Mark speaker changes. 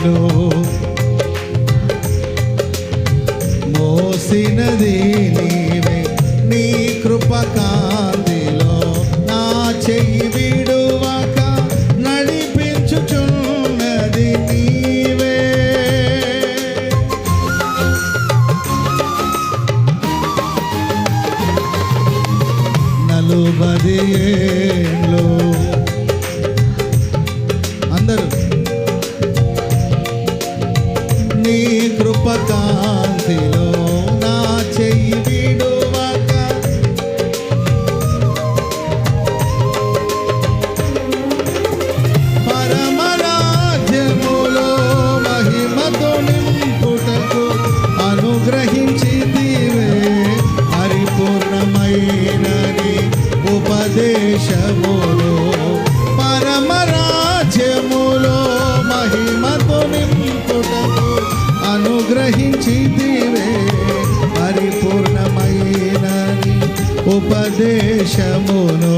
Speaker 1: ఏండ్లు మోసినది నీవే నీ కృపకాంతిలో నా చెయ్యి విడువక నడిపించుచున్నది నీవే. నలుబది ఏండ్లు. అందరూ నీ కృప అనుగ్రహించి దీవే పరిపూర్ణమైనని ఉపదేశమును.